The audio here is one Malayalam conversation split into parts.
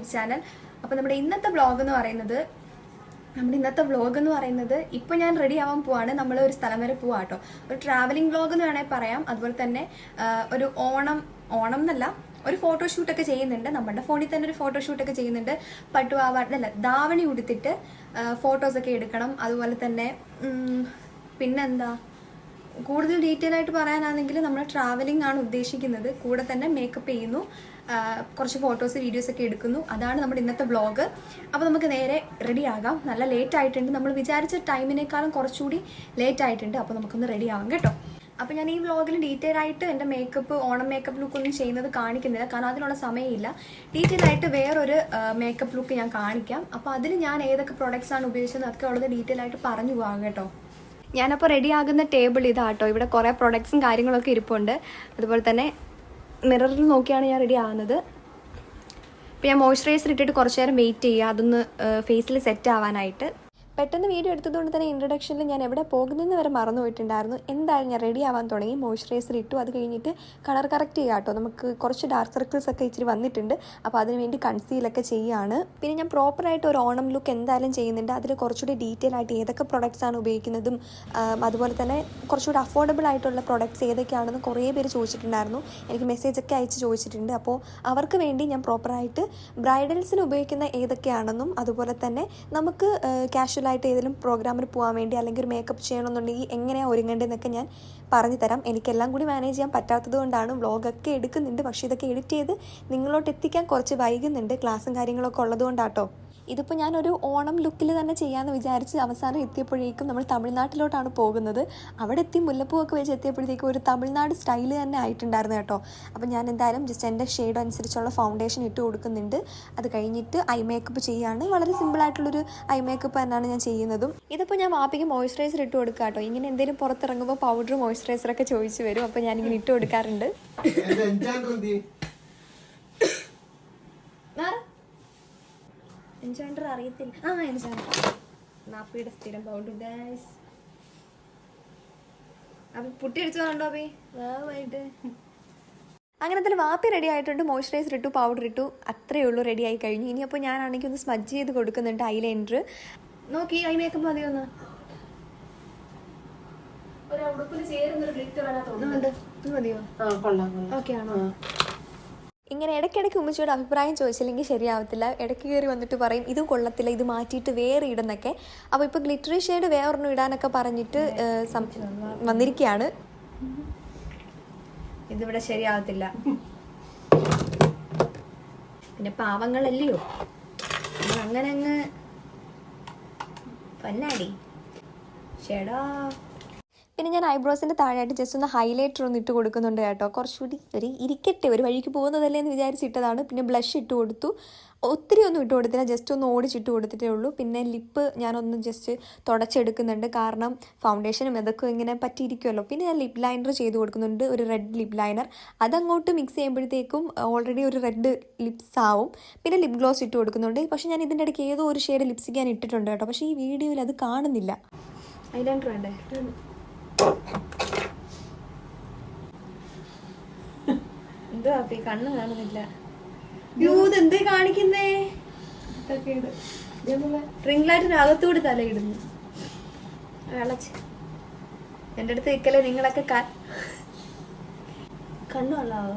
YouTube channel. അപ്പോൾ നമ്മുടെ ഇന്നത്തെ ബ്ലോഗ് എന്ന് പറയുന്നത് നമ്മുടെ ഇന്നത്തെ വ്ളോഗ് എന്ന് പറയുന്നത് ഇപ്പോൾ ഞാൻ റെഡി ആവാൻ പോവാണ്. നമ്മൾ ഒരു സ്ഥലം വരെ പോവാ കേട്ടോ ഒരു ട്രാവലിംഗ് വ്ളോഗ് എന്ന് വേണമെങ്കിൽ പറയാം. അതുപോലെ തന്നെ ഒരു ഓണം ഓണം എന്നല്ല ഒരു ഫോട്ടോഷൂട്ടൊക്കെ ചെയ്യുന്നുണ്ട്. നമ്മുടെ ഫോണിൽ തന്നെ ഒരു ഫോട്ടോഷൂട്ടൊക്കെ ചെയ്യുന്നുണ്ട്. പട്ടുവാവ അല്ല ധാവണി ഉടുത്തിട്ട് ഫോട്ടോസൊക്കെ എടുക്കണം. അതുപോലെ തന്നെ പിന്നെന്താ? കൂടുതൽ ഡീറ്റെയിൽ ആയിട്ട് പറയാനാണെങ്കിൽ നമ്മൾ ട്രാവലിംഗ് ആണ് ഉദ്ദേശിക്കുന്നത്. കൂടെ തന്നെ മേക്കപ്പ് ചെയ്യുന്നു. കുറച്ച് ഫോട്ടോസ് വീഡിയോസ് ഒക്കെ എടുക്കുന്നു. അതാണ് നമ്മുടെ ഇന്നത്തെ വ്ളോഗ് അപ്പോൾ നമുക്ക് നേരെ റെഡി ആകാം. നല്ല ലേറ്റ് ആയിട്ടുണ്ട്. നമ്മൾ വിചാരിച്ച ടൈമിനേക്കാളും കുറച്ചുകൂടി ലേറ്റ് ആയിട്ടുണ്ട്. അപ്പോൾ നമുക്കൊന്ന് റെഡി ആവാം കേട്ടോ. അപ്പോൾ ഞാൻ ഈ വ്ളോഗിൽ ഡീറ്റെയിൽ ആയിട്ട് എന്റെ മേക്കപ്പ് ഓണം മേക്കപ്പ് ലുക്ക് ഒന്നും ചെയ്യുന്നത് കാണിക്കുന്നില്ല. കാരണം അതിനുള്ള സമയമില്ല. ഡീറ്റെയിൽ ആയിട്ട് വേറൊരു മേക്കപ്പ് ലുക്ക് ഞാൻ കാണിക്കാം. അപ്പോൾ അതിൽ ഞാൻ ഏതൊക്കെ പ്രൊഡക്ട്സ് ആണ് ഉപയോഗിച്ചത് അതൊക്കെ ഉള്ളത് ഡീറ്റെയിൽ ആയിട്ട് പറഞ്ഞു പോകാം കേട്ടോ. ഞാനപ്പോൾ റെഡി ആകുന്ന ടേബിൾ ഇതാട്ടോ. ഇവിടെ കുറേ പ്രൊഡക്ട്സും കാര്യങ്ങളൊക്കെ ഇരിപ്പുണ്ട്. അതുപോലെ തന്നെ മിററിൽ നോക്കിയാണ് ഞാൻ റെഡി ആകുന്നത് ഇപ്പോൾ ഞാൻ മോയ്സ്ചറൈസർ ഇട്ടിട്ട് കുറച്ച് നേരം വെയിറ്റ് ചെയ്യുക. അതൊന്ന് ഫേസിൽ സെറ്റ് ആവാനായിട്ട്. പെട്ടെന്ന് വീഡിയോ എടുത്തതുകൊണ്ട് തന്നെ ഇൻട്രൊഡക്ഷനിൽ ഞാൻ എവിടെ പോകുന്നതെന്ന് വരെ മറന്നുപോയിട്ടുണ്ടായിരുന്നു എന്തായാലും ഞാൻ റെഡി ആവാൻ തുടങ്ങി. മോയ്സ്ചറൈസർ ഇട്ടു. അത് കഴിഞ്ഞിട്ട് കളർ കറക്റ്റ് ചെയ്യാം കേട്ടോ. നമുക്ക് കുറച്ച് ഡാർക്ക് സർക്കിൾസ് ഒക്കെ ഇച്ചിരി വന്നിട്ടുണ്ട്. അപ്പോൾ അതിന് വേണ്ടി കൺസീലൊക്കെ ചെയ്യുകയാണ് പിന്നെ ഞാൻ പ്രോപ്പറായിട്ട് ഒരു ഓണം ലുക്ക് എന്തായാലും ചെയ്യുന്നുണ്ട്. അതിൽ കുറച്ചുകൂടി ഡീറ്റെയിൽ ആയിട്ട് ഏതൊക്കെ പ്രൊഡക്ട്സ് ആണ് ഉപയോഗിക്കുന്നതും അതുപോലെ തന്നെ കുറച്ചുകൂടി അഫോർഡബിൾ ആയിട്ടുള്ള പ്രൊഡക്ട്സ് ഏതൊക്കെയാണെന്ന് കുറേ പേര് ചോദിച്ചിട്ടുണ്ടായിരുന്നു. എനിക്ക് മെസ്സേജ് ഒക്കെ അയച്ച് ചോദിച്ചിട്ടുണ്ട്. അപ്പോൾ അവർക്ക് വേണ്ടി ഞാൻ പ്രോപ്പറായിട്ട് ബ്രൈഡൽസിന് ഉപയോഗിക്കുന്ന ഏതൊക്കെയാണെന്നും അതുപോലെ തന്നെ നമുക്ക് കാഷ്വലായിട്ട് ഏതെങ്കിലും പ്രോഗ്രാമിന് പോകാൻ വേണ്ടി അല്ലെങ്കിൽ ഒരു മേക്കപ്പ് ചെയ്യണമെന്നുണ്ടെങ്കിൽ എങ്ങനെയാണ് ഒരുങ്ങേണ്ടതെന്നൊക്കെ ഞാൻ പറഞ്ഞു തരാം. എനിക്കെല്ലാം കൂടി മാനേജ് ചെയ്യാൻ പറ്റാത്തത് കൊണ്ടാണ് വ്ളോഗൊക്കെ എടുക്കുന്നുണ്ട്. പക്ഷേ ഇതൊക്കെ എഡിറ്റ് ചെയ്ത് നിങ്ങളോട്ട് എത്തിക്കാൻ കുറച്ച് വൈകുന്നുണ്ട്. ക്ലാസ്സും കാര്യങ്ങളൊക്കെ ഉള്ളതുകൊണ്ടാട്ടോ. ഇതിപ്പോൾ ഞാനൊരു ഓണം ലുക്കിൽ തന്നെ ചെയ്യാമെന്ന് വിചാരിച്ച് അവസാനം എത്തിയപ്പോഴേക്കും നമ്മൾ തമിഴ്നാട്ടിലോട്ടാണ് പോകുന്നത്. അവിടെ എത്തി മുല്ലപ്പൂവൊക്കെ വെച്ച് എത്തിയപ്പോഴത്തേക്കും ഒരു തമിഴ്നാട് സ്റ്റൈൽ തന്നെ ആയിട്ടുണ്ടായിരുന്നു കേട്ടോ. അപ്പോൾ ഞാൻ എന്തായാലും ജസ്റ്റ് എന്റെ ഷെയ്ഡ് അനുസരിച്ചുള്ള ഫൗണ്ടേഷൻ ഇട്ട് കൊടുക്കുന്നുണ്ട്. അത് കഴിഞ്ഞിട്ട് ഐ മേക്കപ്പ് ചെയ്യുകയാണ് വളരെ സിമ്പിളായിട്ടുള്ളൊരു ഐ മേക്കപ്പ് തന്നെയാണ് ഞാൻ ചെയ്യുന്നതും. ഇതിപ്പോൾ ഞാൻ വാപ്പിക്ക് മോയ്സ്ചറൈസർ ഇട്ട് കൊടുക്കുക കേട്ടോ. ഇങ്ങനെ എന്തെങ്കിലും പുറത്തിറങ്ങുമ്പോൾ പൗഡർ മോയ്സ്ചറൈസറൊക്കെ ചോദിച്ചു വരും. അപ്പോൾ ഞാനിങ്ങനെ ഇട്ട് കൊടുക്കാറുണ്ട്. എൻചാണ്ടർ അറിയത്തില്ല. ആ എൻചാണ്ടർ നാപ്പിയുടെ സ്ഥിരം പൗണ്ട് ഗൈസ് അപ്പൊ പുട്ടി അടിച്ചു അപ്പേ? വേവായിട്ട് അങ്ങനെ തന്നെ വാപ്പി റെഡി ആയിട്ടുണ്ട്. മോയ്സ്ചറൈസർ ഇട്ടു പൗഡർ ഇട്ടു. അത്രയേ ഉള്ളൂ റെഡി ആയി കഴിഞ്ഞു. ഇനിയപ്പോൾ ഞാനാണെങ്കിൽ ഒന്ന് സ്മജ് ചെയ്ത് കൊടുക്കുന്നുണ്ട് ഐലൈനർ നോക്കി ഐ മേക്കപ്പ് മതി ഒന്ന്. ഒരു ഉടുപ്പിൽ ചേരുന്നൊരു ഗ്ലിറ്റർ മതിയോ? ഓക്കെ ആണോ? ഇങ്ങനെ ഇടയ്ക്കിടയ്ക്ക് ഉമ്മച്ചിയുടെ അഭിപ്രായം ചോദിച്ചില്ലെങ്കിൽ ശരിയാവത്തില്ല. ഇടയ്ക്ക് കയറി വന്നിട്ട് പറയും ഇത് കൊള്ളത്തില്ല ഇത് മാറ്റിയിട്ട് വേറെ ഇടുന്നൊക്കെ. അപ്പോൾ ഇപ്പോൾ ഗ്ലിറ്ററി ഷെയ്ഡ് വേറൊന്നും ഇടാനൊക്കെ പറഞ്ഞിട്ട് വന്നിരിക്കുകയാണ് ഇതിവിടെ ശരിയാവത്തില്ല. പിന്നെ പാവങ്ങളല്ലയോ? അങ്ങനെ അങ്ങ് പന്നാടി. ചേടാ പിന്നെ ഞാൻ ഐബ്രോസിന്റെ താഴെയായിട്ട് ജസ്റ്റ് ഒന്ന് ഹൈലൈറ്റർ ഒന്ന് ഇട്ട് കൊടുക്കുന്നുണ്ട് കേട്ടോ. കുറച്ചുകൂടി ഒരു ഇരിക്കട്ടെ ഒരു വഴിക്ക് പോകുന്നതല്ലേ എന്ന് വിചാരിച്ചിട്ടതാണ് പിന്നെ ബ്ലഷ് ഇട്ട് കൊടുത്തു. ഒത്തിരി ഒന്നും ഇട്ട് കൊടുത്തില്ല ജസ്റ്റ് ഒന്ന് ഓടിച്ചിട്ട് കൊടുത്തിട്ടേ ഉള്ളൂ. പിന്നെ ലിപ്പ് ഞാനൊന്ന് ജസ്റ്റ് തുടച്ചെടുക്കുന്നുണ്ട്. കാരണം ഫൗണ്ടേഷനും ഇതൊക്കെ ഇങ്ങനെ പറ്റിയിരിക്കുമല്ലോ പിന്നെ ഞാൻ ലിപ് ലൈനർ ചെയ്ത് കൊടുക്കുന്നുണ്ട് ഒരു റെഡ് ലിപ് ലൈനർ അതങ്ങോട്ട് മിക്സ് ചെയ്യുമ്പോഴത്തേക്കും ഓൾറെഡി ഒരു റെഡ് ലിപ്സ് ആവും. പിന്നെ ലിപ് ഗ്ലോസ് ഇട്ട് കൊടുക്കുന്നുണ്ട്. പക്ഷേ ഞാൻ ഇതിന്റെ ഇടയ്ക്ക് ഏതോ ഒരു ഷെയ്ഡ് ലിപ്സ്റ്റിക് ഞാൻ ഇട്ടിട്ടുണ്ട് കേട്ടോ. പക്ഷേ ഈ വീഡിയോയിൽ അത് കാണുന്നില്ല. ഐലൈനർ വേണ്ടേ? എന്തോ അപ്പൊ ഈ കണ്ണ് കാണുന്നില്ല യോ ഇതെന്തേ കാണിക്കുന്നേ റിംഗ് ലൈറ്റിന് അകത്തൂടി തലയിടുന്നു വിളച്ച് എന്റെ അടുത്ത് നിൽക്കലേ നിങ്ങളൊക്കെ കണ്ണു കൊള്ളാവോ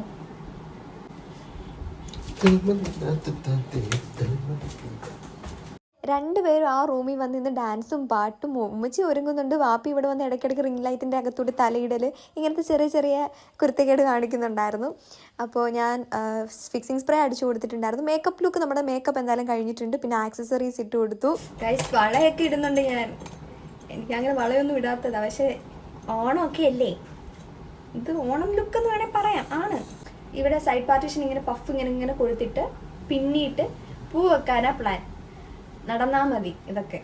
രണ്ടുപേരും ആ റൂമിൽ വന്ന് ഇന്ന് ഡാൻസും പാട്ടും ഉമ്മച്ചി ഒരുങ്ങുന്നുണ്ട്. വാപ്പി ഇവിടെ വന്ന് ഇടയ്ക്കിടയ്ക്ക് റിംഗ് ലൈറ്റിന്റെ അകത്തൂടി തലയിടൽ ഇങ്ങനത്തെ ചെറിയ ചെറിയ കുരുത്തക്കേട് കാണിക്കുന്നുണ്ടായിരുന്നു. അപ്പോൾ ഞാൻ ഫിക്സിംഗ് സ്പ്രേ അടിച്ചു കൊടുത്തിട്ടുണ്ടായിരുന്നു. മേക്കപ്പ് ലുക്ക് നമ്മുടെ മേക്കപ്പ് എന്തായാലും കഴിഞ്ഞിട്ടുണ്ട്. പിന്നെ ആക്സസറീസ് ഇട്ട് കൊടുത്തു. വളയൊക്കെ ഇടുന്നുണ്ട് ഞാൻ. എനിക്ക് അങ്ങനെ വളയൊന്നും ഇടാത്തതാ. പക്ഷേ ഓണമൊക്കെ അല്ലേ? ഇത് ഓണം ലുക്ക് എന്ന് വേണേൽ പറയാം. ആണ്. ഇവിടെ സൈഡ് പാർട്ടീഷൻ ഇങ്ങനെ പഫ് ഇങ്ങനെ ഇങ്ങനെ കൊടുത്തിട്ട് പിന്നിയിട്ട് പൂ വെക്കാനാ പ്ലാൻ നടന്നാ മതി ഇതൊക്കെ.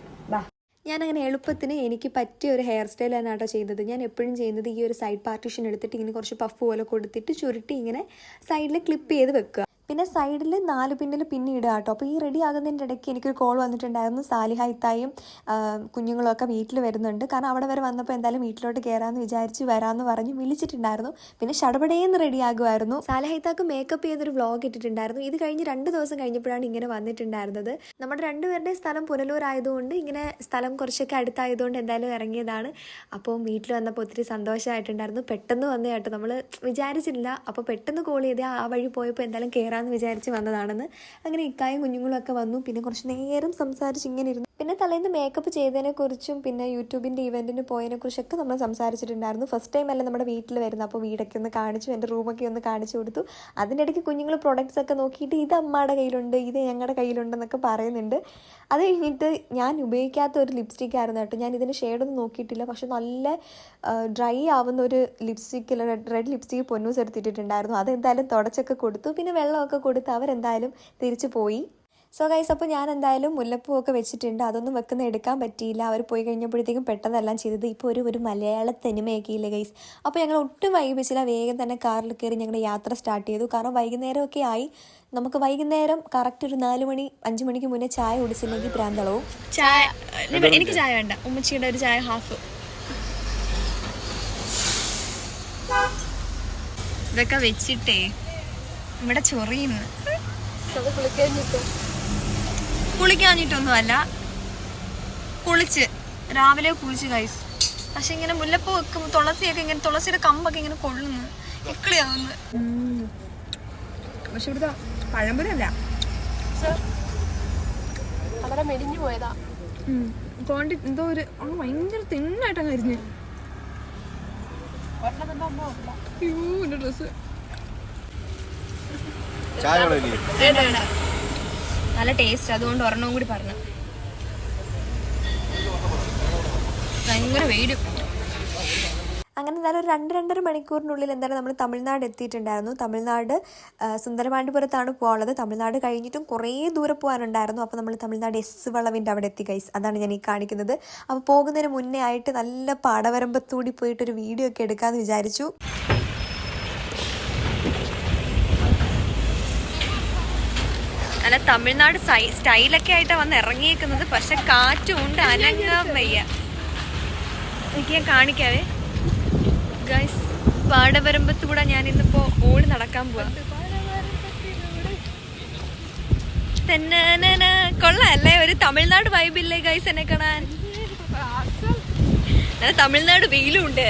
ഞാൻ അങ്ങനെ എളുപ്പത്തിന് എനിക്ക് പറ്റിയ ഒരു ഹെയർ സ്റ്റൈൽ ആണ് കേട്ടോ ചെയ്തത്. ഞാൻ എപ്പോഴും ചെയ്യുന്നത് ഈ ഒരു സൈഡ് പാർട്ടീഷൻ എടുത്തിട്ട് ഇങ്ങനെ കുറച്ച് പഫ് പോലെ കൊടുത്തിട്ട് ചുരുട്ടി ഇങ്ങനെ സൈഡിൽ ക്ലിപ്പ് ചെയ്ത് വെക്കുക. പിന്നെ സൈഡിൽ നാല് പിന്നിൽ പിന്നെ ഇടുക കേട്ടോ. അപ്പോൾ ഈ റെഡി ആകുന്നതിന്റെ ഇടയ്ക്ക് എനിക്കൊരു കോൾ വന്നിട്ടുണ്ടായിരുന്നു. സാലിഹ ഇത്തായും കുഞ്ഞുങ്ങളൊക്കെ വീട്ടിൽ വരുന്നുണ്ട്. കാരണം അവിടെ വരെ വന്നപ്പോൾ എന്തായാലും വീട്ടിലോട്ട് കയറാമെന്ന് വിചാരിച്ച് വരാമെന്ന് പറഞ്ഞ് വിളിച്ചിട്ടുണ്ടായിരുന്നു. പിന്നെ ഷടപടേന്ന് റെഡി ആകുമായിരുന്നു സാലിഹ ഇത്താക്ക് മേക്കപ്പ് ചെയ്തൊരു വ്ളോഗ് ഇട്ടിട്ടുണ്ടായിരുന്നു. ഇത് കഴിഞ്ഞ് രണ്ട് ദിവസം കഴിഞ്ഞപ്പോഴാണ് ഇങ്ങനെ വന്നിട്ടുണ്ടായിരുന്നത്. നമ്മുടെ രണ്ടുപേരുടെ സ്ഥലം പുനലൂർ ആയതുകൊണ്ട് ഇങ്ങനെ സ്ഥലം കുറച്ചൊക്കെ അടുത്തായതുകൊണ്ട് എന്തായാലും ഇറങ്ങിയതാണ്. അപ്പോൾ വീട്ടിൽ വന്നപ്പോൾ ഒത്തിരി സന്തോഷമായിട്ടുണ്ടായിരുന്നു പെട്ടെന്ന് വന്ന കേട്ടോ. നമ്മൾ വിചാരിച്ചില്ല അപ്പോൾ പെട്ടെന്ന് കോൾ ചെയ്ത് ആ വഴി പോയപ്പോൾ എന്തായാലും കയറാമെന്ന് വിചാരിച്ച് വന്നതാണെന്ന്. അങ്ങനെ ഇക്കായും കുഞ്ഞുങ്ങളും ഒക്കെ വന്നു. പിന്നെ കുറച്ച് നേരം സംസാരിച്ച് ഇങ്ങനെ ഇരുന്നു പിന്നെ തലേന്ന് മേക്കപ്പ് ചെയ്തതിനെക്കുറിച്ചും പിന്നെ യൂട്യൂബിന്റെ ഇവന്റിന് പോയതിനെക്കുറിച്ചൊക്കെ നമ്മൾ സംസാരിച്ചിട്ടുണ്ടായിരുന്നു. ഫസ്റ്റ് ടൈം അല്ല നമ്മുടെ വീട്ടിൽ വരുന്നത്. അപ്പോൾ വീടൊക്കെ ഒന്ന് കാണിച്ചു എന്റെ റൂമൊക്കെ ഒന്ന് കാണിച്ചു കൊടുത്തു. അതിനിടയ്ക്ക് കുഞ്ഞുങ്ങൾ പ്രൊഡക്ട്സ് ഒക്കെ നോക്കിയിട്ട് ഇത് അമ്മയുടെ കയ്യിലുണ്ട് ഇത് ഞങ്ങളുടെ കയ്യിലുണ്ടെന്നൊക്കെ പറയുന്നുണ്ട്. അത് കഴിഞ്ഞിട്ട് ഞാൻ ഉപയോഗിക്കാത്ത ഒരു ലിപ്സ്റ്റിക് ആയിരുന്നു കേട്ടോ. ഞാൻ ഇതിന് ഷെയ്ഡൊന്നും നോക്കിയിട്ടില്ല. പക്ഷെ നല്ല ഡ്രൈ ആവുന്ന ഒരു ലിപ്സ്റ്റിക്കിൽ റെഡ് ലിപ്സ്റ്റിക് പൊന്നൂസ് എടുത്തിട്ടുണ്ടായിരുന്നു അതെന്തായാലും തുടച്ചൊക്കെ കൊടുത്തു. പിന്നെ വെള്ളമൊക്കെ കൊടുത്ത് അവരെന്തായാലും തിരിച്ചു പോയി. സോ ഗൈസ് അപ്പോൾ ഞാൻ എന്തായാലും മുല്ലപ്പൂ ഒക്കെ വെച്ചിട്ടുണ്ട്. അതൊന്നും വെക്കുന്ന എടുക്കാൻ പറ്റിയില്ല. അവർ പോയി കഴിഞ്ഞപ്പോഴത്തേക്കും പെട്ടെന്നെല്ലാം ചെയ്തത് ഇപ്പോൾ ഒരു ഒരു മലയാള തനിമയൊക്കെ ഇല്ല ഗൈസ് അപ്പോൾ ഞങ്ങൾ ഒട്ടും വൈകിപ്പിച്ചില്ല. വേഗം തന്നെ കാറിൽ കയറി ഞങ്ങളുടെ യാത്ര സ്റ്റാർട്ട് ചെയ്തു. കാരണം വൈകുന്നേരമൊക്കെ ആയി. നമുക്ക് വൈകുന്നേരം കറക്റ്റ് ഒരു നാല് മണി അഞ്ച് മണിക്ക് മുന്നേ ചായ കുടിച്ചില്ലെങ്കിൽ പ്രാന്തളവും ചായ എനിക്ക് ചായ വേണ്ട. ഉമ്മച്ചിയുടെ ഒരു ചായ ഹാഫ് ഇതൊക്കെ വെച്ചിട്ടേ ഇവിടെ ചൊറിയുന്നു. കുളിക്കാൻ കുളിക്കാൻ കുളിക്കാഞ്ഞിട്ടൊന്നുമല്ല. കുളിച്ച്. രാവിലെ കുളിച്ച് കഴിച്ചു പക്ഷെ ഇങ്ങനെ മുല്ലപ്പൂ വെക്കും തുളസിയൊക്കെ ഇങ്ങനെ തുളസിയുടെ കമ്പൊക്കെ ഇങ്ങനെ കൊള്ളുന്നു. ഇക്കിളിയാവുന്നു. പക്ഷെ ഇവിടുത്തെ പഴമ്പരല്ല അവിടെ മെലിഞ്ഞു പോയതാ. കോണ്ടി എന്തോ ഒരു അങ്ങ് ഭയങ്കര തിന്നായിട്ടങ്ങ് അരിഞ്ഞ്. ഡ്രസ് ചായ നല്ല ടേസ്റ്റ് അതുകൊണ്ട് ഒരെണ്ണവും കൂടി പറഞ്ഞു. ഭയങ്കര വെയിലും. അങ്ങനെ എന്തായാലും ഒരു രണ്ട് രണ്ടര മണിക്കൂറിനുള്ളിൽ എന്തായാലും നമ്മൾ തമിഴ്നാട് എത്തിയിട്ടുണ്ടായിരുന്നു. തമിഴ്നാട് സുന്ദരമാണ്ടിപുരത്താണ് പോകാനുള്ളത് തമിഴ്നാട് കഴിഞ്ഞിട്ടും കുറേ ദൂരെ പോകാനുണ്ടായിരുന്നു അപ്പോൾ നമ്മൾ തമിഴ്നാട് എസ് വളവിന്റെ അവിടെ എത്തി ഗൈസ് അതാണ് ഞാൻ ഈ കാണിക്കുന്നത്. അപ്പോൾ പോകുന്നതിന് മുന്നേ ആയിട്ട് നല്ല പാടവരമ്പത്തൂടി പോയിട്ടൊരു വീഡിയോ ഒക്കെ എടുക്കാമെന്ന് വിചാരിച്ചു. നല്ല തമിഴ്നാട് സ്റ്റൈലൊക്കെ ആയിട്ടാണ് വന്ന് ഇറങ്ങിയേക്കുന്നത്. പക്ഷെ കാറ്റും ഉണ്ട് അനങ്ങാൻ വയ്യ. ഞാൻ കാണിക്കാവേ. ഗൈസ് പാടവരമ്പത്തൂടെ ഞാൻ ഇന്നിപ്പോ ഓടി നടക്കാൻ പോവാ. കൊള്ളാല്ലേ? ഒരു തമിഴ്നാട് വൈബില്ലേ ഗൈസ് എന്നെ കാണാൻ? നല്ല തമിഴ്നാട് വെയിലും ഉണ്ട്.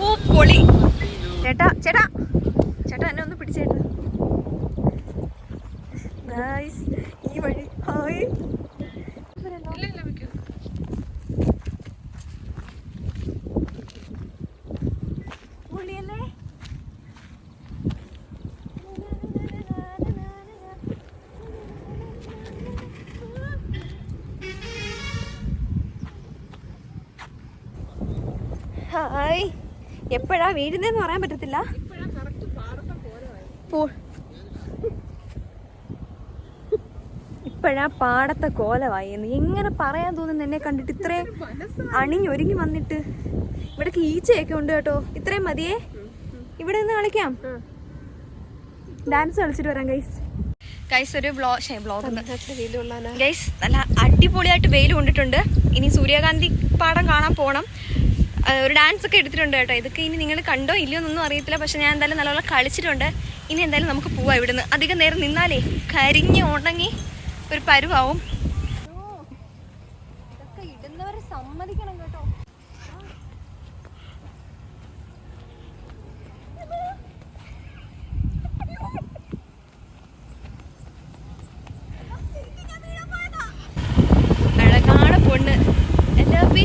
ഓ പൊളി. ചേട്ടാ ചേട്ടാ. ചേട്ടാ എന്നെ ഒന്ന് പിടിച്ചേട്ടാ ഗൈസ് ഈ വഴി. ഹായ്. എപ്പോഴാ വീഴുന്നതെന്ന് പറയാൻ പറ്റത്തില്ല? പോ- ഇപ്പോഴാ പാടത്തെ കോലമായി എന്ന് എങ്ങനെ പറയാൻ തോന്നുന്നു എന്നെ കണ്ടിട്ട്? ഇത്രയും അണിഞ്ഞൊരുങ്ങി വന്നിട്ട്. ഇവിടെ ഈച്ചയൊക്കെ ഉണ്ട് കേട്ടോ. ഇത്രയും മതിയേ. ഇവിടെ നിന്ന് കളിക്കാം. ഡാൻസ് കളിച്ചിട്ട് വരാം ഗൈസ് ഗൈസ് ഒരു ബ്ലോ ബ്ലോഗ് വെയിലുള്ളാനാ ഗൈസ് നല്ല അടിപൊളിയായിട്ട് വെയിൽ കൊണ്ടിട്ടുണ്ട്. ഇനി സൂര്യകാന്തി പാടം കാണാൻ പോകണം ഒരു ഡാൻസ് ഒക്കെ എടുത്തിട്ടുണ്ട് കേട്ടോ. ഇതൊക്കെ ഇനി നിങ്ങൾ കണ്ടോ ഇല്ലയോ എന്നൊന്നും അറിയത്തില്ല. പക്ഷെ ഞാൻ എന്തായാലും നല്ലപോലെ കളിച്ചിട്ടുണ്ട്. ഇനി എന്തായാലും നമുക്ക് പോവാം ഇവിടുന്ന്. അധികം നേരം നിന്നാലേ കരിഞ്ഞ് ഉണങ്ങി ഒരു പരുവാവും. ഇതൊക്കെ ഇടുന്നവരെ സമ്മതിക്കണം കേട്ടോ അഴകാണ് പൊണ്ണ് എന്റെ അപ്പി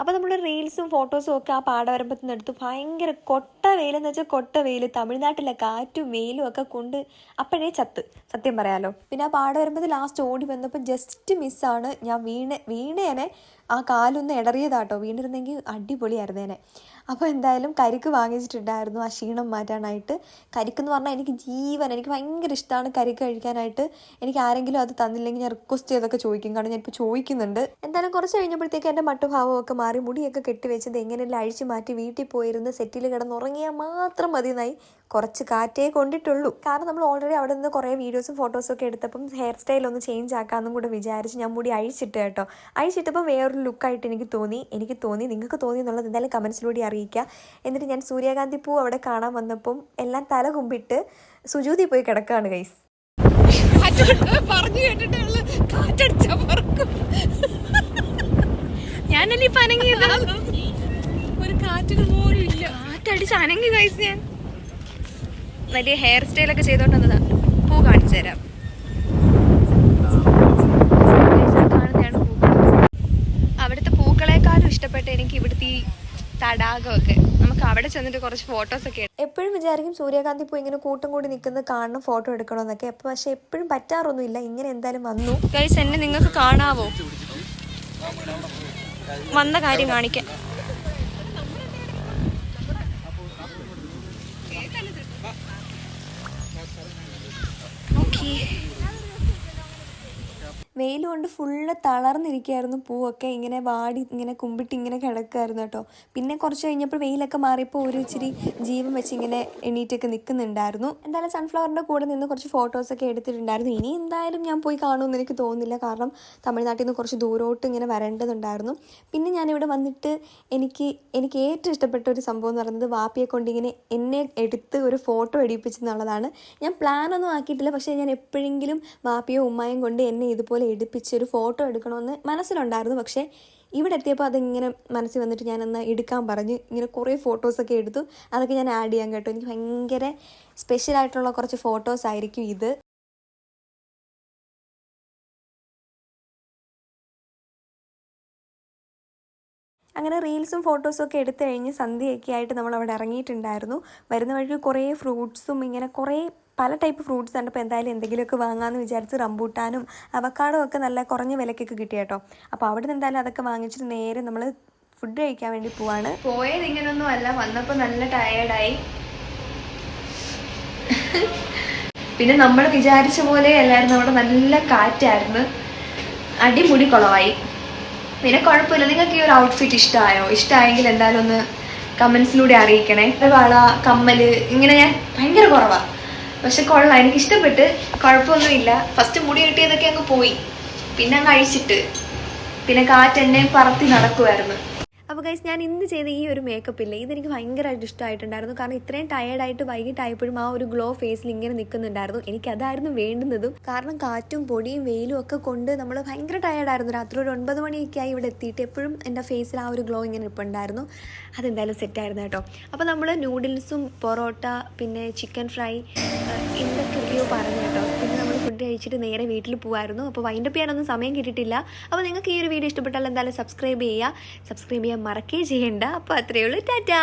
അപ്പോൾ നമ്മൾ റീൽസും ഫോട്ടോസും ഒക്കെ ആ പാടവരമ്പത്ത് നിന്ന് എടുത്തു ഭയങ്കര കൊട്ട വെയിലെന്ന് വെച്ചാൽ കൊട്ട വെയിൽ തമിഴ്നാട്ടിലെ കാറ്റും വെയിലും ഒക്കെ കൊണ്ട് അപ്പോഴേ ചത്ത്. സത്യം പറയാലോ. പിന്നെ ആ പാടവരമ്പത്ത് ലാസ്റ്റ് ഓടി വന്നപ്പോൾ ജസ്റ്റ് മിസ്സാണ് ഞാൻ വീണ വീണേനെ ആ കാലൊന്ന് ഇടറിയതാട്ടോ വീണിരുന്നെങ്കിൽ അടിപൊളിയായിരുന്നേനെ അപ്പോൾ എന്തായാലും കരിക്ക് വാങ്ങിച്ചിട്ടുണ്ടായിരുന്നു. ആ ക്ഷീണം മാറ്റാനായിട്ട്. കരിക്കെന്ന് പറഞ്ഞാൽ എനിക്ക് ജീവൻ എനിക്ക് ഭയങ്കര ഇഷ്ടമാണ് കരിക്ക് കഴിക്കാനായിട്ട്. എനിക്ക് ആരെങ്കിലും അത് തന്നില്ലെങ്കിൽ ഞാൻ റിക്വസ്റ്റ് ചെയ്തൊക്കെ ചോദിക്കും. കാരണം ഞാനിപ്പോൾ ചോദിക്കുന്നുണ്ട്. എന്തായാലും കുറച്ച് കഴിഞ്ഞപ്പോഴത്തേക്ക് എന്റെ മട്ടുഭാവമൊക്കെ മാറി. മുടിയൊക്കെ കെട്ടിവെച്ചത് എങ്ങനെയല്ല അഴിച്ചു മാറ്റി വീട്ടിൽ പോയിരുന്ന് സെറ്റിൽ കിടന്നുറങ്ങിയാൽ മാത്രം മതി എന്നായി കുറച്ച് കാറ്റേ കൊണ്ടിട്ടുള്ളൂ. കാരണം നമ്മൾ ഓൾറെഡി അവിടെ നിന്ന് കുറേ വീഡിയോസും ഫോട്ടോസും ഒക്കെ എടുത്തപ്പം ഹെയർ സ്റ്റൈൽ ഒന്ന് ചേഞ്ച് ആക്കാമെന്നും കൂടെ വിചാരിച്ച് ഞാൻ മുടി അഴിച്ചിട്ട് കേട്ടോ. അഴിച്ചിട്ടപ്പോൾ വേറൊരു ലുക്കായിട്ട് എനിക്ക് തോന്നി. എനിക്ക് തോന്നി. നിങ്ങൾക്ക് തോന്നി എന്നുള്ളത് എന്തായാലും കമൻസിലൂടെ അറിയിക്കുക എന്നിട്ട് ഞാൻ സൂര്യകാന്തി പൂ അവിടെ കാണാൻ വന്നപ്പം എല്ലാം തല കുമ്പിട്ട് സുജൂതി പോയി കിടക്കുകയാണ് ഗൈസ് പറഞ്ഞു കേട്ടിട്ടുള്ള കാറ്റടിച്ച പറക്കും ഞാനല്ലേ ഇപ്പൊ അനങ്ങിയത്? ഒരു കാറ്റിന് പോലും ഇല്ല. കാറ്റടിച്ച് അനങ്ങി ഗൈസ് ഞാൻ. വലിയ ഹെയർ സ്റ്റൈലൊക്കെ ചെയ്തോണ്ട് വന്നത് പൂ കാണിച്ചു തരാം. അവിടുത്തെ പൂക്കളെക്കാളും ഇഷ്ടപ്പെട്ട എനിക്ക് ഇവിടുത്തെ ഈ തടാകമൊക്കെ. നമുക്ക് അവിടെ ചെന്നിട്ട് കുറച്ച് ഫോട്ടോസ് ഒക്കെ എപ്പോഴും വിചാരിക്കും സൂര്യകാന്തി പൂ ഇങ്ങനെ കൂട്ടം കൂടി നിൽക്കുന്നത് കാണണം ഫോട്ടോ എടുക്കണമെന്നൊക്കെ. അപ്പോൾ പക്ഷെ എപ്പോഴും പറ്റാറൊന്നുമില്ല. ഇങ്ങനെ എന്തായാലും വന്നു. ഗൈസ് എന്നെ നിങ്ങൾക്ക് കാണാവോ? വന്ന കാര്യം കാണിക്കാൻ ഓക്കേ വെയിൽ കൊണ്ട് ഫുള്ള് തളർന്നിരിക്കുകയായിരുന്നു പൂവൊക്കെ. ഇങ്ങനെ വാടി ഇങ്ങനെ കുമ്പിട്ട് ഇങ്ങനെ കിടക്കുമായിരുന്നു കേട്ടോ. പിന്നെ കുറച്ച് കഴിഞ്ഞപ്പോൾ വെയിലൊക്കെ മാറിയപ്പോൾ ഒരു ഇച്ചിരി ജീവൻ വെച്ച് ഇങ്ങനെ എണീറ്റൊക്കെ നിൽക്കുന്നുണ്ടായിരുന്നു. എന്തായാലും സൺഫ്ലവറിന്റെ കൂടെ നിന്ന് കുറച്ച് ഫോട്ടോസൊക്കെ എടുത്തിട്ടുണ്ടായിരുന്നു. ഇനി എന്തായാലും ഞാൻ പോയി കാണുമെന്ന് എനിക്ക് തോന്നുന്നില്ല. കാരണം തമിഴ്നാട്ടിൽ നിന്ന് കുറച്ച് ദൂരോട്ട് ഇങ്ങനെ വരേണ്ടതുണ്ടായിരുന്നു. പിന്നെ ഞാനിവിടെ വന്നിട്ട് എനിക്ക് എനിക്ക് ഏറ്റവും ഇഷ്ടപ്പെട്ട ഒരു സംഭവം എന്ന് പറയുന്നത് വാപ്പിയെ കൊണ്ട് ഇങ്ങനെ എന്നെ എടുത്ത് ഒരു ഫോട്ടോ എടുപ്പിച്ചെന്നുള്ളതാണ്. ഞാൻ പ്ലാനൊന്നും ആക്കിയിട്ടില്ല. പക്ഷേ ഞാൻ എപ്പോഴെങ്കിലും വാപ്പിയോ ഉമ്മായും കൊണ്ട് എന്നെ ഇതുപോലെ എടുപ്പിച്ച് ഒരു ഫോട്ടോ എടുക്കണമെന്ന് മനസ്സിലുണ്ടായിരുന്നു. പക്ഷേ ഇവിടെ എത്തിയപ്പോൾ അതിങ്ങനെ മനസ്സിൽ വന്നിട്ട് ഞാനെന്ന് എടുക്കാൻ പറഞ്ഞു. ഇങ്ങനെ കുറേ ഫോട്ടോസൊക്കെ എടുത്തു. അതൊക്കെ ഞാൻ ആഡ് ചെയ്യാൻ കേട്ടോ. എനിക്ക് ഭയങ്കര സ്പെഷ്യൽ ആയിട്ടുള്ള കുറച്ച് ഫോട്ടോസ് ആയിരിക്കും ഇത്. അങ്ങനെ റീൽസും ഫോട്ടോസും ഒക്കെ എടുത്തു കഴിഞ്ഞ് സന്ധ്യയൊക്കെ ആയിട്ട് നമ്മൾ അവിടെ ഇറങ്ങിയിട്ടുണ്ടായിരുന്നു. വരുന്ന വഴിക്ക് കുറേ ഫ്രൂട്ട്സും ഇങ്ങനെ കുറേ പല ടൈപ്പ് ഫ്രൂട്ട്സ് കണ്ടപ്പോൾ എന്തായാലും എന്തെങ്കിലുമൊക്കെ വാങ്ങാമെന്ന് വിചാരിച്ച് റംബൂട്ടാനും അവക്കാടും ഒക്കെ നല്ല കുറഞ്ഞ വിലക്കൊക്കെ കിട്ടിയ കേട്ടോ. അപ്പോൾ അവിടെ നിന്ന് എന്തായാലും അതൊക്കെ വാങ്ങിച്ചിട്ട് നേരെ നമ്മൾ ഫുഡ് കഴിക്കാൻ വേണ്ടി പോവാണ്. പോയത് ഇങ്ങനൊന്നും അല്ല. വന്നപ്പോൾ നല്ല ടയേർഡായി പിന്നെ നമ്മൾ വിചാരിച്ച പോലെ അല്ലായിരുന്നു. അവിടെ നല്ല കാറ്റായിരുന്നു. അടിമുടി കുളമായി. പിന്നെ കുഴപ്പമില്ല. നിങ്ങൾക്ക് ഈ ഒരു ഔട്ട്ഫിറ്റ് ഇഷ്ടമായോ ഇഷ്ടമായെങ്കിൽ എന്തായാലും ഒന്ന് കമൻസിലൂടെ അറിയിക്കണേ. വള കമ്മൽ ഇങ്ങനെ ഞാൻ ഭയങ്കര കുറവാണ് പക്ഷെ കൊള്ളാം എനിക്ക് ഇഷ്ടപ്പെട്ട് കുഴപ്പമൊന്നുമില്ല. ഫസ്റ്റ് മുടി കിട്ടിയതൊക്കെ അങ്ങ് പോയി. പിന്നെ അങ്ങ് അഴിച്ചിട്ട്. പിന്നെ കാറ്റ് എന്നെ പറത്തി നടക്കുമായിരുന്നു അപ്പോൾ ഗൈസ് ഞാൻ ഇന്ന് ചെയ്ത ഈ ഒരു മേക്കപ്പ് ഇല്ലേ ഇതെനിക്ക് ഭയങ്കരമായിട്ട് ഇഷ്ടമായിട്ടുണ്ടായിരുന്നു കാരണം ഇത്രയും ടയേർഡായിട്ട് വൈകിട്ടായപ്പോഴും ആ ഒരു ഗ്ലോ ഫേസിൽ ഇങ്ങനെ നിൽക്കുന്നുണ്ടായിരുന്നു എനിക്ക് അതായിരുന്നു വേണ്ടുന്നതും. കാരണം കാറ്റും പൊടിയും വെയിലും ഒക്കെ കൊണ്ട് നമ്മൾ ഭയങ്കര ടയേർഡായിരുന്നു രാത്രി ഒരു ഒൻപത് മണിയൊക്കെ ആയി ഇവിടെ എത്തിയിട്ട് എപ്പോഴും എന്റെ ഫേസിൽ ആ ഒരു ഗ്ലോ ഇങ്ങനെ ഇപ്പുണ്ടായിരുന്നു അതെന്തായാലും സെറ്റായിരുന്നു കേട്ടോ. അപ്പോൾ നമ്മൾ നൂഡിൽസും പൊറോട്ട പിന്നെ ചിക്കൻ ഫ്രൈ എന്തൊക്കെയോ പറഞ്ഞു കേട്ടോ. പിന്നെ നമ്മൾ ഫുഡ് കഴിച്ചിട്ട് നേരെ വീട്ടിൽ പോകുമായിരുന്നു അപ്പോൾ വൈൻഡപ്പ് ചെയ്യാനൊന്നും സമയം കിട്ടിയിട്ടില്ല. അപ്പോൾ നിങ്ങൾക്ക് ഈ ഒരു വീഡിയോ ഇഷ്ടപ്പെട്ടാൽ എന്തായാലും സബ്സ്ക്രൈബ് ചെയ്യുക. സബ്സ്ക്രൈബ് ചെയ്യാൻ മറക്കേ ചെയ്യേണ്ട. അപ്പോൾ അത്രയേ ഉള്ളൂ. ടാറ്റാ!